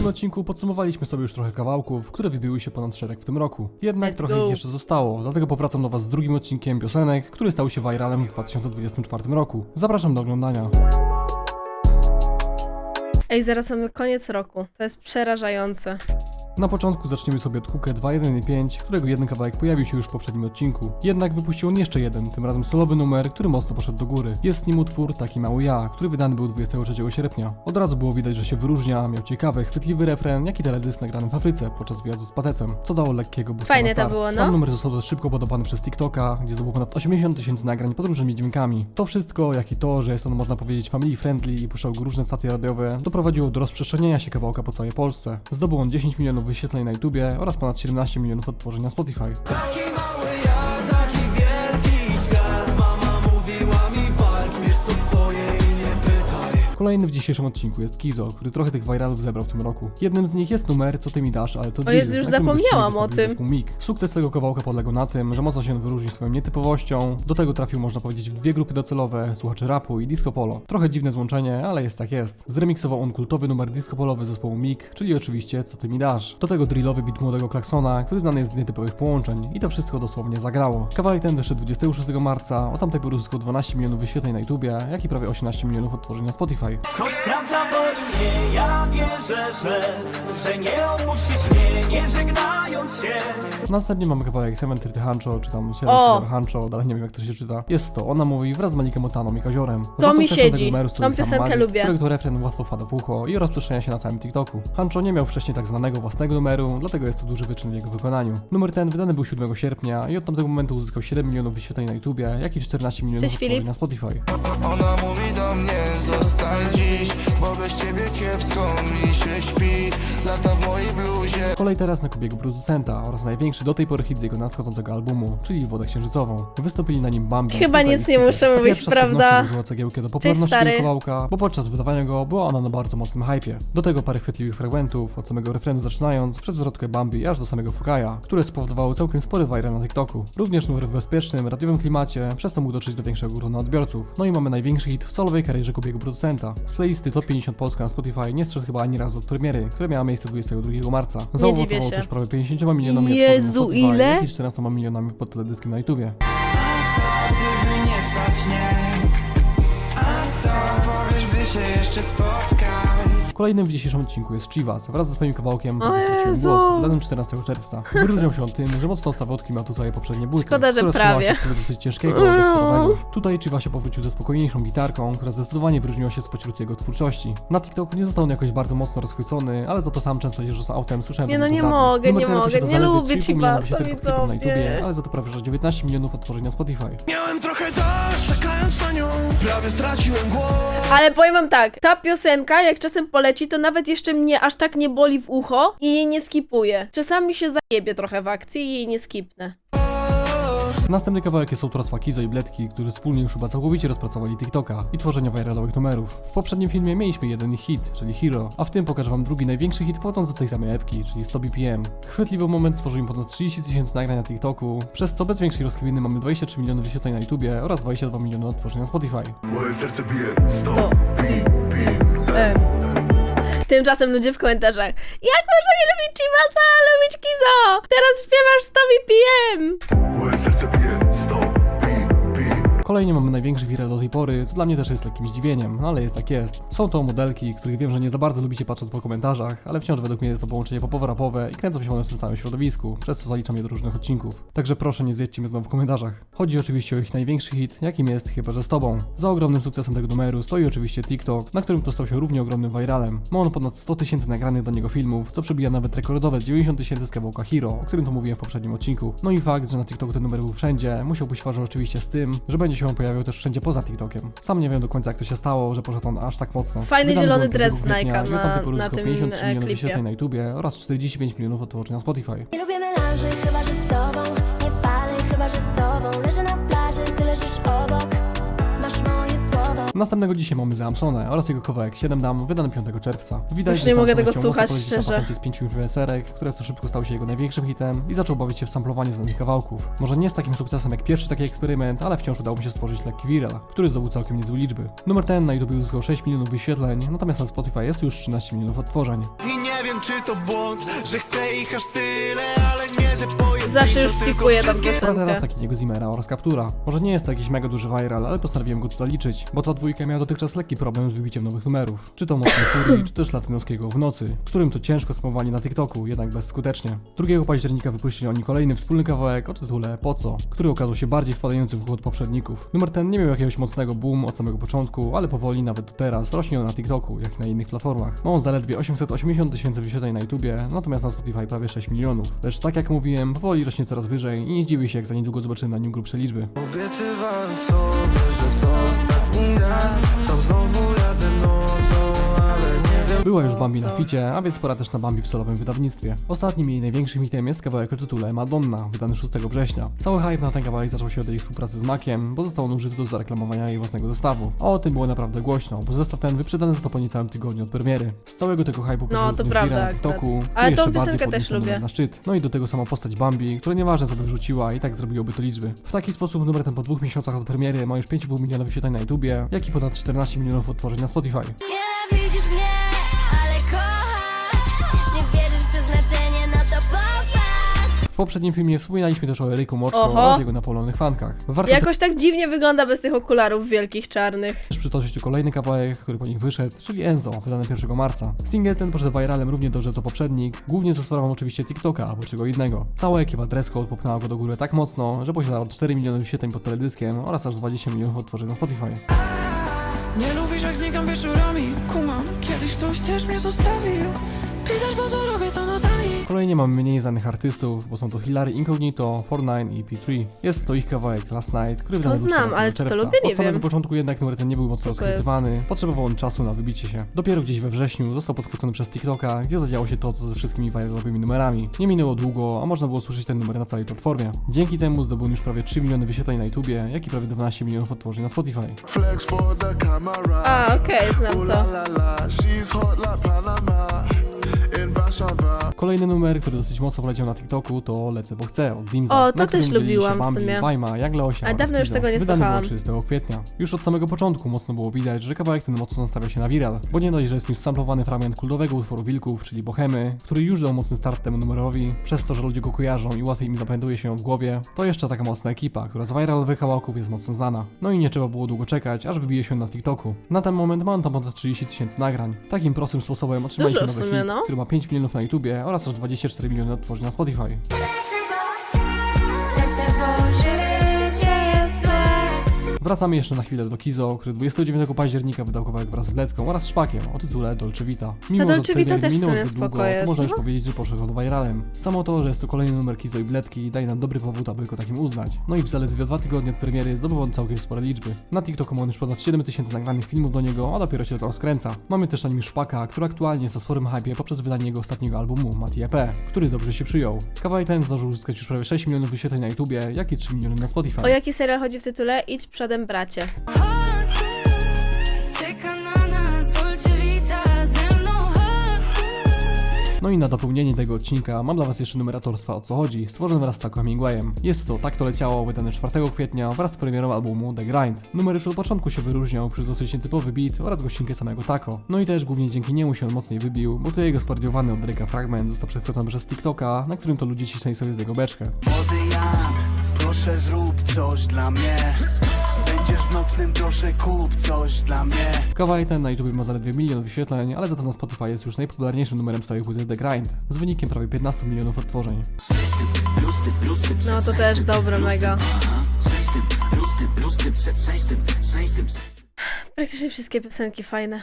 poprzednim odcinku podsumowaliśmy sobie już trochę kawałków, które wybiły się ponad szereg w tym roku. Jednak Let's trochę go. ich jeszcze zostało, dlatego powracam do Was z drugim odcinkiem piosenek, który stał się viralem w 2024 roku. Zapraszam do oglądania. Ej, zaraz mamy koniec roku. To jest przerażające. Na początku zaczniemy sobie od Kukę 2.1.5, którego jeden kawałek pojawił się już w poprzednim odcinku. Jednak wypuścił on jeszcze jeden, tym razem solowy numer, który mocno poszedł do góry. Jest z nim utwór Taki Mały Ja, który wydany był 23 sierpnia. Od razu było widać, że się wyróżnia, miał ciekawy, chwytliwy refren, jak i teledysk nagrany w Afryce podczas wyjazdu z Patecem, co dało lekkiego boosta Fajne to było, no. Sam numer został szybko podobany przez TikToka, gdzie zdobył ponad 80 tysięcy nagrań pod różnymi dźwiękami. To wszystko, jak i to, że jest on można powiedzieć family friendly i puszczał go różne stacje radiowe, doprowadziło do rozprzestrzenienia się kawałka po całej Polsce. Zdobył on 10 milionów wyświetleń na YouTubie oraz ponad 17 milionów odtworzeń na Spotify. Kolejny w dzisiejszym odcinku jest Kizo, który trochę tych viralów zebrał w tym roku. Jednym z nich jest numer Co ty mi dasz, ale to O Jezu, już zapomniałam o tym. Mik. Sukces tego kawałka polegał na tym, że mocno się wyróżnił swoją nietypowością. Do tego trafił, można powiedzieć, w dwie grupy docelowe, słuchaczy rapu i disco polo. Trochę dziwne złączenie, ale jest tak jest. Zremiksował on kultowy numer disco polowy zespołu Mik, czyli oczywiście Co ty mi dasz. Do tego drillowy beat młodego Klaksona, który znany jest z nietypowych połączeń i to wszystko dosłownie zagrało. Kawałek ten wyszedł 26 marca, o tamtej pory uzyskał 12 milionów wyświetleń na YouTubie, jak i prawie 18 milionów odtworzeń na Spotify. Choć prawda boli mnie, ja wierzę, że Że nie opuścisz mnie, nie żegnając się Następnie mamy kawałek Thirty Hancho, czy tam O! Hancho, dalej nie wiem jak to się czyta. Jest to, ona mówi wraz z Malikiem Otaną i Kaziorem. To mi siedzi. numeru, z Tą którym sam piosenkę Malik, lubię. Którego refren łatwo wpada w ucho i rozprzestrzenia się na całym TikToku. Hancho nie miał wcześniej tak znanego własnego numeru, dlatego jest to duży wyczyn w jego wykonaniu. Numer ten wydany był 7 sierpnia i od tamtego momentu uzyskał 7 milionów wyświetleń na YouTubie, jak i 14 milionów Cześć, na Spotify. Ona mówi do mnie zostań dziś Bo bez ciebie kiepsko mi się śpi Lata w mojej bluzie Kolej teraz na Kubiego producenta oraz największy do tej pory hit z jego nadchodzącego albumu, czyli Wodę Księżycową. Wystąpili na nim Bambi. Chyba nic nie muszę mówić, prawda? dołożyła cegiełkę do popularności stary. tego kawałka, bo podczas wydawania go była ona na bardzo mocnym hypie. Do tego parę chwytliwych fragmentów, od samego refrenu zaczynając, przez zwrotkę Bambi aż do samego Fukaja, które spowodowały całkiem spory viral na TikToku. Również numer w bezpiecznym, radiowym klimacie, przez co mógł dotrzeć do większego grona odbiorców. No i mamy największy hit w solowej karierze Kubiego producenta. Z playlisty Top 50 Polska na Spotify nie zszedł chyba ani razu od premiery, która miała miejsce 22 marca. dziwię Zaowocował się. też prawie 50 milionami Jezu, na ile? i 14 milionami pod teledyskiem na YouTubie. co gdyby nie spadł śnieg? A co powiesz, by się jeszcze spotkać? Kolejnym w dzisiejszym odcinku jest Chivas wraz ze swoim kawałkiem O straciłem Jezu! głos, wydanym 14 czerwca. Wyróżniał się on tym, że mocno stawotki miał tu swoje poprzednie bójki, Szkoda, że prawie. się z tego dosyć ciężkiego, Mm. Tutaj Chiva się powrócił ze spokojniejszą gitarką, która zdecydowanie wyróżniła się spośród jego twórczości. Na TikToku nie został on jakoś bardzo mocno rozchwycony, ale za to sam często jeżdżąc z autem słyszałem Nie, no nie rapu. mogę, Numer nie ten mogę, posiada nie zaledwie lubię 3,5 miliona Chivasa, wyświetleń na widzowie. YouTubie, ale za to prawie że 19 milionów odtworzeń na Spotify. Miałem trochę dość, czekając na nią Prawie straciłem głos Ale powiem wam tak, ta piosenka jak czasem poleci, to nawet jeszcze mnie aż tak nie boli w ucho i jej nie skipuję. Czasami się zajebie trochę w akcji i jej nie skipnę. Następny kawałek jest autorstwa Kizo i Bledki, którzy wspólnie już chyba całkowicie rozpracowali TikToka i tworzenie viralowych numerów. W poprzednim filmie mieliśmy jeden ich hit, czyli Hero, a w tym pokażę wam drugi największy hit pochodzący z tej samej epki, czyli 100 BPM. Chwytliwy moment stworzył im ponad 30 tysięcy nagrań na TikToku, przez co bez większej rozkminy mamy 23 miliony wyświetleń na YouTubie oraz 22 miliony odtworzeń na Spotify. Moje serce bije, stop, Tymczasem ludzie w komentarzach Jak można nie lubić Chivasa, a lubić Kizo? Teraz śpiewasz 100 BPM! moje serce Kolejnie mamy największy viral do tej pory, co dla mnie też jest lekkim zdziwieniem, no ale jest jak jest. Są to modelki, których wiem, że nie za bardzo lubicie patrząc po komentarzach, ale wciąż według mnie jest to połączenie popowo-rapowe i kręcą się one w tym samym środowisku, przez co zaliczam je do różnych odcinków. Także proszę nie zjedźcie mnie znowu w komentarzach. Chodzi oczywiście o ich największy hit, jakim jest Chyba, że z tobą. Za ogromnym sukcesem tego numeru stoi oczywiście TikTok, na którym to stał się równie ogromnym viralem. Ma on ponad 100 tysięcy nagranych do niego filmów, co przebija nawet rekordowe 90 tysięcy z kawałka Hero, o którym to mówiłem w poprzednim odcinku. No i fakt, że na TikToku ten numer był wszędzie, musiał być oczywiście z tym, że będzie on pojawiał też wszędzie poza TikTokiem. Sam nie wiem do końca jak to się stało, że poszedł on aż tak mocno. Fajny Wydany zielony był 5 dres kwietnia Nike'a tamtej na- tym, 53 e, milionów klipie. wyświetleń na YouTubie oraz 45 milionów odtworzeń na Spotify. Nie lubię melanży, chyba że z tobą Nie palę, chyba że z tobą Leżę na plaży, ty leżysz obok Następnego dzisiaj mamy Zamsonę oraz jego kawałek 7 dam, wydany 5 czerwca. Widać, Już że nie mogę tego słuchać, szczerze. z pięciu influencerek, które co szybko stały się jego największym hitem i zaczął bawić się w samplowanie znanych kawałków. Może nie z takim sukcesem jak pierwszy taki eksperyment, ale wciąż udało mu się stworzyć lekki viral, który zdobył całkiem niezłe liczby. Numer ten na YouTube uzyskał 6 milionów wyświetleń, natomiast na Spotify jest już 13 milionów odtworzeń. I nie wiem czy to błąd, że chcę ich aż tyle Ale nie, że Zawsze już tą Sprawę teraz takiego Zimera oraz Kaptura. Może nie jest to jakiś mega duży viral, ale postanowiłem go tu zaliczyć, bo ta dwójka miała dotychczas lekki problem z wybiciem nowych numerów. Czy to mocnej furii, czy też latynoskiego w nocy, którym to ciężko spamowanie na TikToku, jednak bezskutecznie. 2 października wypuścili oni kolejny wspólny kawałek o tytule Po co, który okazał się bardziej wpadający w od poprzedników. Numer ten nie miał jakiegoś mocnego boom od samego początku, ale powoli nawet do teraz rośnie on na TikToku, jak i na innych platformach. Ma on zaledwie 880 tysięcy wyświetleń na YouTubie, natomiast na Spotify prawie 6 milionów. Lecz tak jak mówiłem, powoli rośnie coraz wyżej i nie zdziwię się jak za niedługo zobaczymy na nim grubsze liczby. Obiecywałem sobie, że to raz. Sam znowu Była już Bambi na ficie, a więc pora też na Bambi w solowym wydawnictwie. Ostatnim jej największym hitem jest kawałek o tytule Madonna, wydany 6 września. Cały hype na ten kawałek zaczął się od jej współpracy z Makiem, bo został on użyty do zareklamowania jej własnego zestawu. A o tym było naprawdę głośno, bo zestaw ten wyprzedany został po niecałym tygodniu od premiery. Z całego tego hype'u No, to prawda na. TikToku, Ale tą piosenkę też lubię. na szczyt. No i do tego sama postać Bambi, która nieważne co by wrzuciła i tak zrobiłoby to liczby. W taki sposób numer ten po dwóch miesiącach od premiery ma już 5,5 miliona wyświetleń na YouTubie, jak i ponad 14 milionów odtworzeń na Spotify. Poprzednim filmie wspominaliśmy też o Eryku Moczko Oho. oraz jego napolonych fankach. Warto Jakoś tak dziwnie wygląda bez tych okularów wielkich, czarnych. też przytoczyć tu kolejny kawałek, który po nich wyszedł, czyli Enzo, wydany 1 marca. Single ten poszedł viralem równie dobrze co poprzednik, głównie ze sprawą oczywiście TikToka albo czego innego. Cała ekipa Dress Code popchnęła go do góry tak mocno, że posiada od 4 miliony wyświetleń pod teledyskiem oraz aż 20 milionów odtworzeń na Spotify. Nie lubisz jak znikam wieczorami Kumam, kiedyś ktoś też mnie zostawił To Kolejnie mamy mniej znanych artystów, bo są to Hilary Incognito, 49 i P3. Jest to ich kawałek Last Night, który wydany był znam, 14 ale czy to lubię? Nie Od samego wiem. początku jednak numer ten nie był mocno to rozkrytywany, potrzebował on czasu na wybicie się. Dopiero gdzieś we wrześniu został podchwycony przez TikToka, gdzie zadziało się to, co ze wszystkimi viralowymi numerami. Nie minęło długo, a można było słyszeć ten numer na całej platformie. Dzięki temu zdobył już prawie 3 miliony wyświetleń na YouTubie, jak i prawie 12 milionów odtworzeń na Spotify. Flex for the camera. A, okej, znam to. Warszawa. Kolejny numer, który dosyć mocno wleciał na TikToku to Lecę bo chcę od Dimza. O, na to którym też dzielili się lubiłam w Bambi, sumie. Wajma, Jagleosia Ale oraz dawno już Kizo. tego nie Wydany słuchałam. było 30 kwietnia. Już od samego początku mocno było widać, że kawałek ten mocno nastawia się na viral, bo nie dość, że jest nim samplowany fragment kultowego utworu Wilków, czyli Bohemy, który już dał mocny start temu numerowi, przez to, że ludzie go kojarzą i łatwiej im zapamiętuje się ją w głowie, to jeszcze taka mocna ekipa, która z viralowych kawałków jest mocno znana. No i nie trzeba było długo czekać, aż wybije się na TikToku. Na ten moment ma on tam ponad 30 tysięcy nagrań. Takim prostym sposobem otrzymaliśmy Dużo w nowy sumie, hit, no. który ma 5 milionów na YouTubie oraz aż 24 miliony odtworzeń na Spotify. Wracamy jeszcze na chwilę do Kizo, który 29 października wydał kawałek wraz z Letką oraz Szpakiem o tytule Dolce Vita. Mimo, że od Dolce Vita też zbyt spoko długo, jest, można już no. powiedzieć, że poszedł on viralem. Samo to, że jest to kolejny numer Kizo i Bletki daje nam dobry powód, aby go takim uznać. No i w zaledwie dwa tygodnie od premiery zdobył on całkiem spore liczby. Na TikToku ma on już ponad 7000 nagranych filmów do niego, a dopiero się to rozkręca. Mamy też na nim Szpaka, który aktualnie jest na sporym hypie poprzez wydanie jego ostatniego albumu, Mati EP, który dobrze się przyjął. Kawałek ten zdążył uzyskać już prawie 6 milionów wyświetleń na YouTubie, jak i 3 miliony na Spotify. O jaki serial chodzi w tytule? Idź przodem, bracie. Czeka na nas Dolce Vita ze mną chodź No i na dopełnienie tego odcinka mam dla Was jeszcze numer autorstwa o co chodzi, stworzony wraz z Taco Hemingwayem. Jest to Tak to leciało, wydane 4 kwietnia wraz z premierą albumu The Grind. Numer już od początku się wyróżniał przez dosyć nietypowy beat oraz gościnkę samego Taco. No i też głównie dzięki niemu się on mocniej wybił, bo to jego sparodiowany od Drake'a fragment został przechwycony przez TikToka, na którym to ludzie cisnęli sobie z niego beczkę. Młody Jan, proszę zrób coś dla mnie Będziesz w nocnym, proszę kup coś dla mnie Kawałek ten na YouTube ma zaledwie milion wyświetleń, ale za to na Spotify jest już najpopularniejszym numerem stałej płyty The Grind, z wynikiem prawie 15 milionów odtworzeń. No to też dobre, mega. Praktycznie wszystkie piosenki fajne.